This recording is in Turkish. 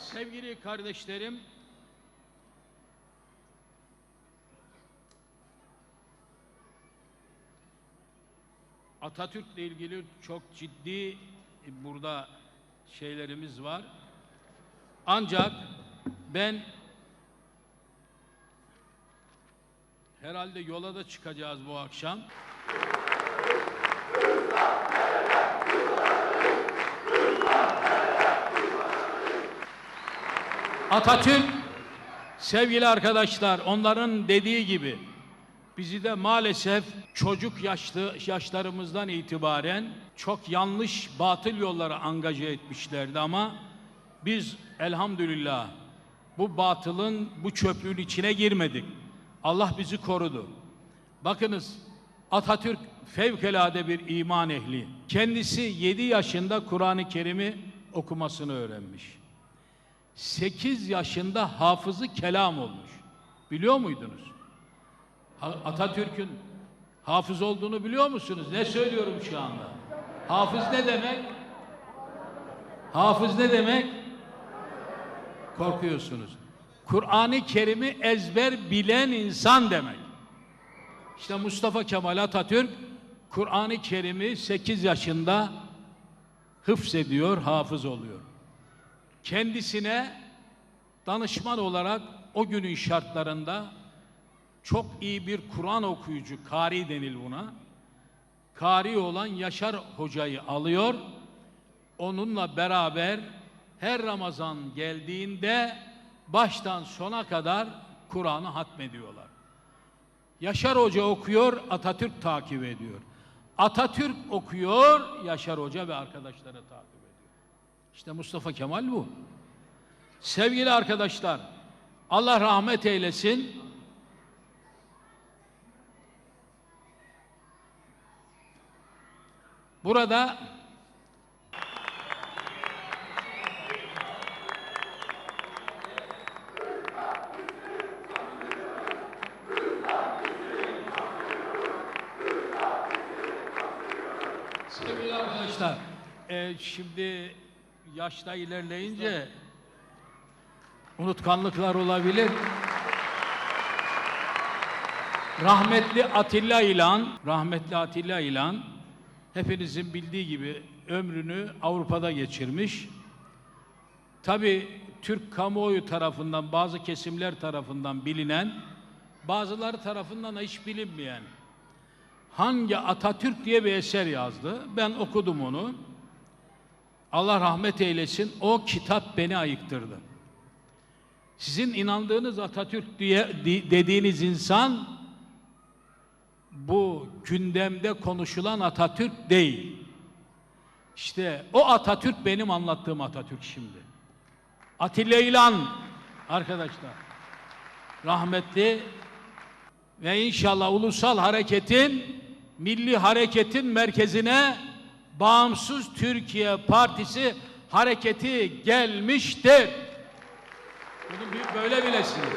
Sevgili kardeşlerim, Atatürk'le ilgili çok ciddi burada şeylerimiz var. Ancak ben herhalde yola da çıkacağız bu akşam. Atatürk sevgili arkadaşlar onların dediği gibi bizi de maalesef çocuk yaşlı yaşlarımızdan itibaren çok yanlış batıl yollara angaje etmişlerdi ama biz elhamdülillah bu batılın bu çöplüğün içine girmedik. Allah bizi korudu. Bakınız Atatürk fevkalade bir iman ehli. Kendisi 7 yaşında Kur'an-ı Kerim'i okumasını öğrenmiş. 8 yaşında hafızı kelam olmuş. Biliyor muydunuz? Atatürk'ün hafız olduğunu biliyor musunuz? Ne söylüyorum şu anda? Hafız ne demek? Hafız ne demek? Korkuyorsunuz. Kur'an-ı Kerim'i ezber bilen insan demek. İşte Mustafa Kemal Atatürk Kur'an-ı Kerim'i 8 yaşında hıfzediyor, hafız oluyor kendisine danışman olarak o günün şartlarında çok iyi bir Kur'an okuyucu, kari denil buna. Kari olan Yaşar Hoca'yı alıyor. Onunla beraber her Ramazan geldiğinde baştan sona kadar Kur'an'ı hatmediyorlar. Yaşar Hoca okuyor, Atatürk takip ediyor. Atatürk okuyor, Yaşar Hoca ve arkadaşları takip ediyor. İşte Mustafa Kemal bu. Sevgili arkadaşlar, Allah rahmet eylesin. Burada Sevgili arkadaşlar, e, şimdi yaşta ilerleyince unutkanlıklar olabilir. Rahmetli Atilla İlan, rahmetli Atilla İlan hepinizin bildiği gibi ömrünü Avrupa'da geçirmiş. Tabi Türk kamuoyu tarafından, bazı kesimler tarafından bilinen, bazıları tarafından da hiç bilinmeyen Hangi Atatürk diye bir eser yazdı. Ben okudum onu. Allah rahmet eylesin. O kitap beni ayıktırdı. Sizin inandığınız Atatürk diye di- dediğiniz insan bu gündemde konuşulan Atatürk değil. İşte o Atatürk benim anlattığım Atatürk şimdi. Atilla İlhan arkadaşlar. Rahmetli ve inşallah ulusal hareketin milli hareketin merkezine bağımsız Türkiye Partisi hareketi gelmiştir. Bunu böyle bilesiniz.